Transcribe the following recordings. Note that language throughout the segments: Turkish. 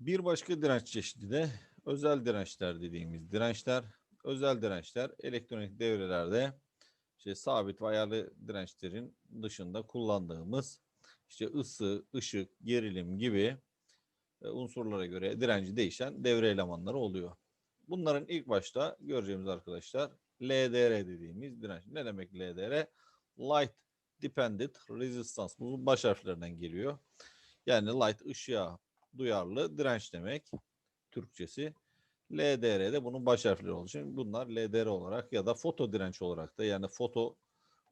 Bir başka direnç çeşidi de özel dirençler dediğimiz dirençler. Özel dirençler elektronik devrelerde işte sabit ve ayarlı dirençlerin dışında kullandığımız işte ısı, ışık, gerilim gibi e, unsurlara göre direnci değişen devre elemanları oluyor. Bunların ilk başta göreceğimiz arkadaşlar LDR dediğimiz direnç. Ne demek LDR? Light Dependent Resistance. Bu baş harflerinden geliyor. Yani light ışığa duyarlı direnç demek Türkçesi. LDR de bunun baş harfleri olduğu için bunlar LDR olarak ya da foto direnç olarak da yani foto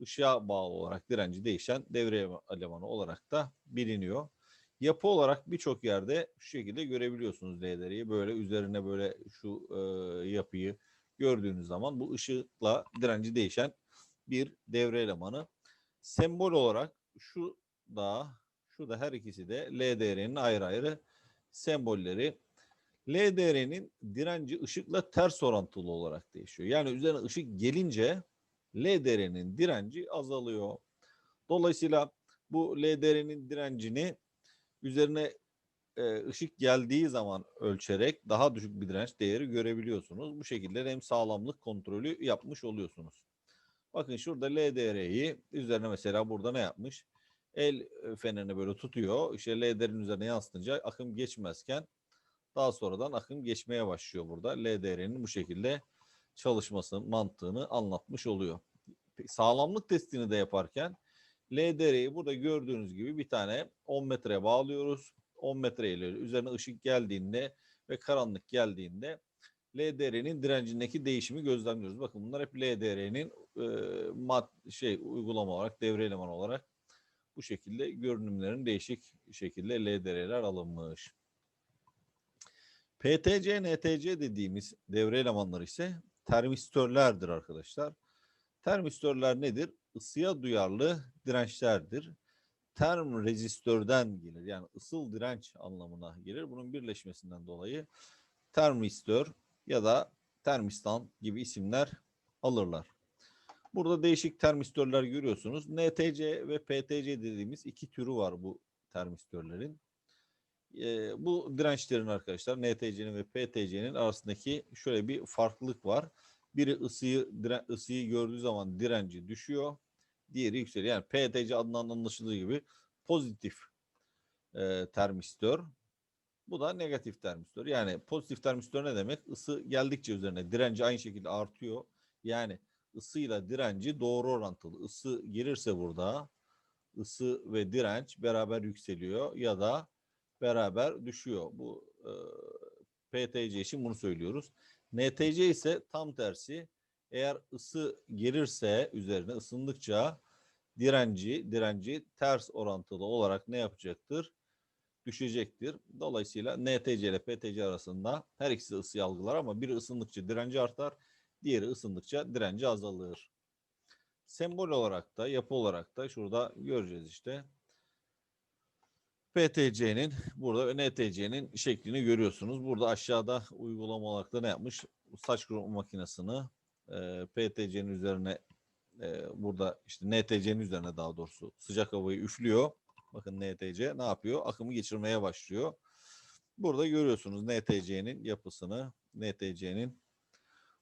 ışığa bağlı olarak direnci değişen devre elemanı olarak da biliniyor. Yapı olarak birçok yerde şu şekilde görebiliyorsunuz LDR'yi. Böyle üzerine böyle şu e, yapıyı gördüğünüz zaman bu ışıkla direnci değişen bir devre elemanı. Sembol olarak şu da şu da her ikisi de LDR'nin ayrı ayrı sembolleri. LDR'nin direnci ışıkla ters orantılı olarak değişiyor. Yani üzerine ışık gelince LDR'nin direnci azalıyor. Dolayısıyla bu LDR'nin direncini üzerine e, ışık geldiği zaman ölçerek daha düşük bir direnç değeri görebiliyorsunuz. Bu şekilde hem sağlamlık kontrolü yapmış oluyorsunuz. Bakın şurada LDR'yi üzerine mesela burada ne yapmış? El fenerini böyle tutuyor. İşte LDR'nin üzerine yansıtınca akım geçmezken daha sonradan akım geçmeye başlıyor burada. LDR'nin bu şekilde çalışmasının mantığını anlatmış oluyor. Sağlamlık testini de yaparken LDR'yi burada gördüğünüz gibi bir tane 10 metreye bağlıyoruz. 10 metre ile üzerine ışık geldiğinde ve karanlık geldiğinde LDR'nin direncindeki değişimi gözlemliyoruz. Bakın bunlar hep LDR'nin e, mad şey uygulama olarak devre elemanı olarak bu şekilde görünümlerin değişik şekilde LDR'ler alınmış. PTC, NTC dediğimiz devre elemanları ise termistörlerdir arkadaşlar. Termistörler nedir? Isıya duyarlı dirençlerdir. Term rezistörden gelir. Yani ısıl direnç anlamına gelir. Bunun birleşmesinden dolayı termistör ya da termistan gibi isimler alırlar. Burada değişik termistörler görüyorsunuz. NTC ve PTC dediğimiz iki türü var bu termistörlerin. Ee, bu dirençlerin arkadaşlar NTC'nin ve PTC'nin arasındaki şöyle bir farklılık var. Biri ısıyı diren, ısıyı gördüğü zaman direnci düşüyor. Diğeri yükseliyor. Yani PTC adından anlaşıldığı gibi pozitif e, termistör. Bu da negatif termistör. Yani pozitif termistör ne demek? Isı geldikçe üzerine direnci aynı şekilde artıyor. Yani ısıyla direnci doğru orantılı. Isı gelirse burada ısı ve direnç beraber yükseliyor ya da beraber düşüyor. Bu e, PTC için bunu söylüyoruz. NTC ise tam tersi. Eğer ısı gelirse üzerine ısındıkça direnci direnci ters orantılı olarak ne yapacaktır? Düşecektir. Dolayısıyla NTC ile PTC arasında her ikisi ısıyı algılar ama biri ısındıkça direnci artar, diğeri ısındıkça direnci azalır. Sembol olarak da yapı olarak da şurada göreceğiz işte. PTC'nin burada ve NTC'nin şeklini görüyorsunuz. Burada aşağıda uygulama olarak da ne yapmış? Saç kurutma makinesini e, PTC'nin üzerine e, burada işte NTC'nin üzerine daha doğrusu sıcak havayı üflüyor. Bakın NTC ne yapıyor? Akımı geçirmeye başlıyor. Burada görüyorsunuz NTC'nin yapısını, NTC'nin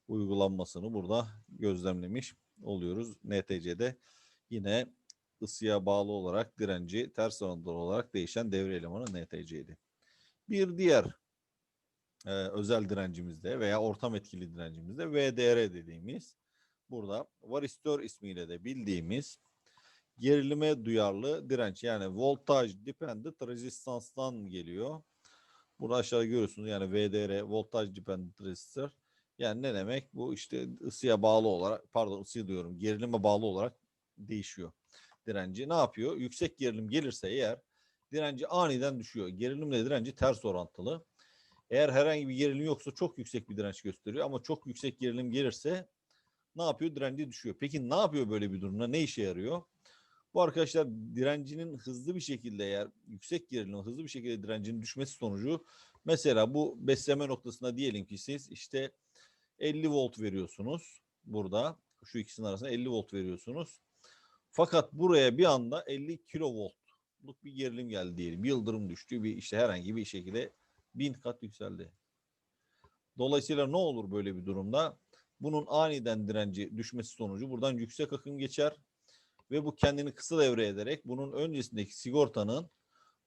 uygulanmasını burada gözlemlemiş oluyoruz. NTC'de yine ısıya bağlı olarak direnci ters orantılı olarak değişen devre elemanı NTC'ydi. Bir diğer e, özel direncimizde veya ortam etkili direncimizde VDR dediğimiz burada varistör ismiyle de bildiğimiz gerilime duyarlı direnç yani voltage dependent rezistanstan geliyor. Burada aşağıda görüyorsunuz yani VDR voltage dependent resistor. Yani ne demek? Bu işte ısıya bağlı olarak pardon ısıya diyorum gerilime bağlı olarak değişiyor direnci. Ne yapıyor? Yüksek gerilim gelirse eğer direnci aniden düşüyor. Gerilimle direnci ters orantılı. Eğer herhangi bir gerilim yoksa çok yüksek bir direnç gösteriyor ama çok yüksek gerilim gelirse ne yapıyor? Direnci düşüyor. Peki ne yapıyor böyle bir durumda? Ne işe yarıyor? Bu arkadaşlar direncinin hızlı bir şekilde eğer yüksek gerilim hızlı bir şekilde direncinin düşmesi sonucu mesela bu besleme noktasında diyelim ki siz işte 50 volt veriyorsunuz burada şu ikisinin arasında 50 volt veriyorsunuz. Fakat buraya bir anda 50 kilovoltluk bir gerilim geldi diyelim. Bir yıldırım düştü bir işte herhangi bir şekilde bin kat yükseldi. Dolayısıyla ne olur böyle bir durumda? Bunun aniden direnci düşmesi sonucu buradan yüksek akım geçer ve bu kendini kısa devre ederek bunun öncesindeki sigortanın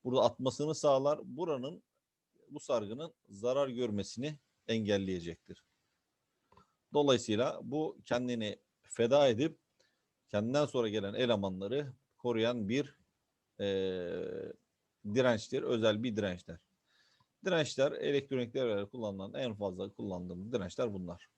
burada atmasını sağlar. Buranın bu sargının zarar görmesini engelleyecektir. Dolayısıyla bu kendini feda edip kendinden sonra gelen elemanları koruyan bir eee dirençtir, özel bir dirençler. Dirençler elektronik kullanılan en fazla kullandığımız dirençler bunlar.